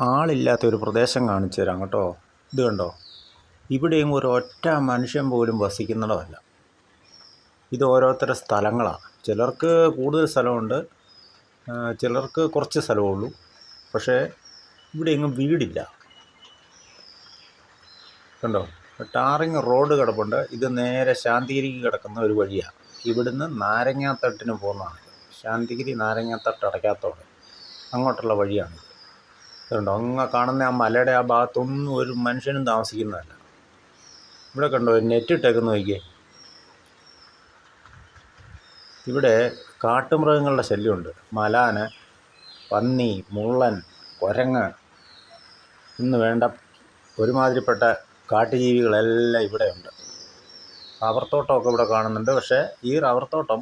ആളില്ലാത്ത ഒരു പ്രദേശം കാണിച്ചു തരാം കേട്ടോ. ഇത് കണ്ടോ? ഇവിടെയും ഒരു ഒറ്റ മനുഷ്യൻ പോലും വസിക്കുന്നിടമല്ല. ഇത് ഓരോരുത്തരുടെ സ്ഥലങ്ങളാണ്. ചിലർക്ക് കൂടുതൽ സ്ഥലമുണ്ട്. ചിലർക്ക് കുറച്ച് സ്ഥലമേ ഉള്ളൂ പക്ഷേ ഇവിടെ എങ്ങും വീടില്ല. കണ്ടോ? ടാറിങ് റോഡ് കിടപ്പുണ്ട്. ഇത് നേരെ ശാന്തിഗിരിക്ക് കിടക്കുന്ന ഒരു വഴിയാണ് ഇവിടുന്ന് നാരങ്ങാത്തട്ടിന് പോകുന്നതാണ്. ശാന്തിഗിരി നാരങ്ങാത്തട്ട് അടയ്ക്കാത്തോടെ. അങ്ങോട്ടുള്ള വഴിയാണ് കണ്ടോ അങ്ങ് കാണുന്ന ആ മലയുടെ ആ ഭാഗത്തൊന്നും ഒരു മനുഷ്യനും താമസിക്കുന്നതല്ല. ഇവിടെ കണ്ടോ നെറ്റ് ഇട്ടേക്കുന്ന നോക്കിയേ. ഇവിടെ കാട്ടുമൃഗങ്ങളുടെ ശല്യമുണ്ട്. മലാന് പന്നി മുള്ളൻ കുരങ്ങ് ഇന്ന് വേണ്ട ഒരുമാതിരിപ്പെട്ട കാട്ടുജീവികളെല്ലാം ഇവിടെയുണ്ട്. റബ്ബർ ഇവിടെ കാണുന്നുണ്ട്. പക്ഷേ ഈ റബ്ബർ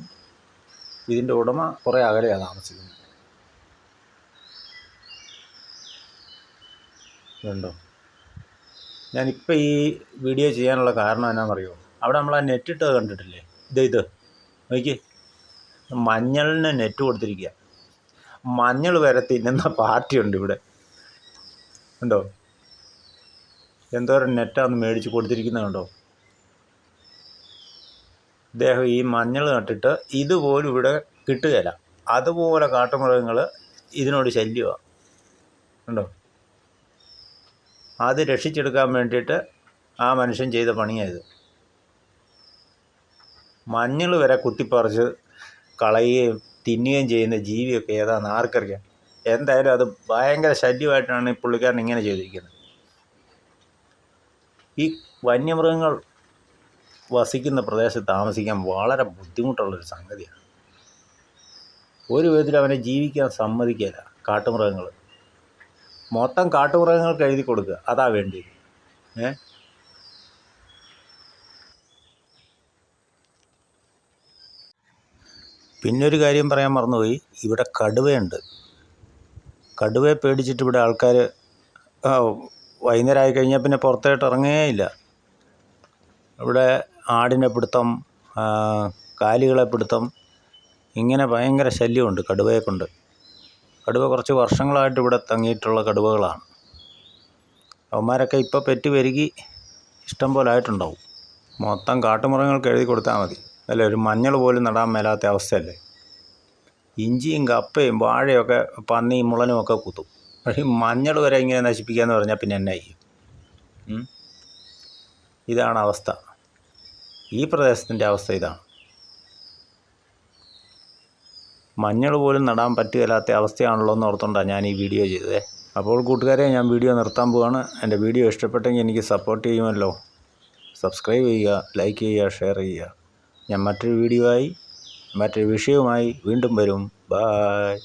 ഇതിന്റെ ഉടമ കുറേ അകലെയാണ് താമസിക്കുന്നത്. ഇതുണ്ടോ ഞാനിപ്പോൾ ഈ വീഡിയോ ചെയ്യാനുള്ള കാരണം എന്നാണെന്നറിയോ അവിടെ നമ്മൾ ആ നെറ്റ് ഇട്ടത് കണ്ടിട്ടില്ലേ? ഇത് ഇത്. നോക്കി മഞ്ഞളിന് നെറ്റ് കൊടുത്തിരിക്കുക മഞ്ഞൾ വരെ തിന്നുന്ന പാർട്ടിയുണ്ട് ഇവിടെ. ഉണ്ടോ? എന്തോരം നെറ്റാന്ന് മേടിച്ച് കൊടുത്തിരിക്കുന്നത് കണ്ടോ? ഇദ്ദേഹം ഈ മഞ്ഞൾ നട്ടിട്ട് ഇതുപോലും ഇവിടെ കിട്ടുകയില്ല അതുപോലെ കാട്ടുമൃഗങ്ങൾ ഇതിനോട് ശല്യമാണ് ഉണ്ടോ? അത് രക്ഷിച്ചെടുക്കാൻ വേണ്ടിയിട്ട് ആ മനുഷ്യൻ ചെയ്ത പണിയായത് മഞ്ഞൾ വരെ കുത്തിപ്പറിച്ച് കളയുകയും തിന്നുകയും ചെയ്യുന്ന ജീവിയൊക്കെ ഏതാണെന്ന് ആർക്കറിയാം. എന്തായാലും അത് ഭയങ്കര ശല്യമായിട്ടാണ് ഈ പുള്ളിക്കാരൻ ഇങ്ങനെ ചെയ്തിരിക്കുന്നത്. ഈ വന്യമൃഗങ്ങൾ വസിക്കുന്ന പ്രദേശത്ത് താമസിക്കാൻ വളരെ ബുദ്ധിമുട്ടുള്ളൊരു സംഗതിയാണ്. ഒരു വിധത്തിൽ അവനെ ജീവിക്കാൻ സമ്മതിക്കില്ല കാട്ടുമൃഗങ്ങൾ മൊത്തം കാട്ടുമൃഗങ്ങൾക്ക് എഴുതി കൊടുക്കുക. അതാ വേണ്ടിയത്. ഏ? പിന്നൊരു കാര്യം പറയാൻ മറന്നുപോയി. ഇവിടെ കടുവയുണ്ട്. കടുവയെ പേടിച്ചിട്ട് ഇവിടെ ആൾക്കാർ വൈകുന്നേരം ആയി കഴിഞ്ഞാൽ പിന്നെ പുറത്തായിട്ട് ഇറങ്ങുകയില്ല ഇവിടെ ആടിനെ പിടുത്തം കാലികളെ പിടുത്തം ഇങ്ങനെ ഭയങ്കര ശല്യമുണ്ട് കടുവയെ കൊണ്ട്. കടുവ കുറച്ച് വർഷങ്ങളായിട്ട് ഇവിടെ തങ്ങിയിട്ടുള്ള കടുവകളാണ്. അവന്മാരൊക്കെ ഇപ്പോൾ പെറ്റ് പെരുകി ഇഷ്ടം പോലെ ആയിട്ടുണ്ടാവും. മൊത്തം കാട്ടുമൃഗങ്ങൾക്ക് എഴുതി കൊടുത്താൽ മതി. അല്ല? ഒരു മഞ്ഞൾ പോലും നടാൻ മേലാത്ത അവസ്ഥയല്ലേ? ഇഞ്ചിയും കപ്പയും വാഴയൊക്കെ പന്നിയും മുളനും ഒക്കെ കുത്തും. പക്ഷേ മഞ്ഞൾ വരെ ഇങ്ങനെ നശിപ്പിക്കാന്ന് പറഞ്ഞാൽ പിന്നെ എന്നെ ചെയ്യും? ഇതാണ് അവസ്ഥ. ഈ പ്രദേശത്തിന്റെ അവസ്ഥ ഇതാണ്. മഞ്ഞൾ പോലും നടാൻ പറ്റുകയില്ലാത്ത അവസ്ഥയാണല്ലോ എന്ന് ഓർത്തുകൊണ്ടാണ് ഞാൻ ഈ വീഡിയോ ചെയ്തത്. അപ്പോൾ കൂട്ടുകാരെ ഞാൻ വീഡിയോ നിർത്താൻ പോവാണ്. എന്റെ വീഡിയോ ഇഷ്ടപ്പെട്ടെങ്കിൽ എനിക്ക് സപ്പോർട്ട് ചെയ്യുമല്ലോ. സബ്സ്ക്രൈബ് ചെയ്യുക ലൈക്ക് ചെയ്യുക ഷെയർ ചെയ്യുക. ഞാൻ മറ്റൊരു വീഡിയോ ആയി മറ്റൊരു വിഷയവുമായി വീണ്ടും വരും. ബായ്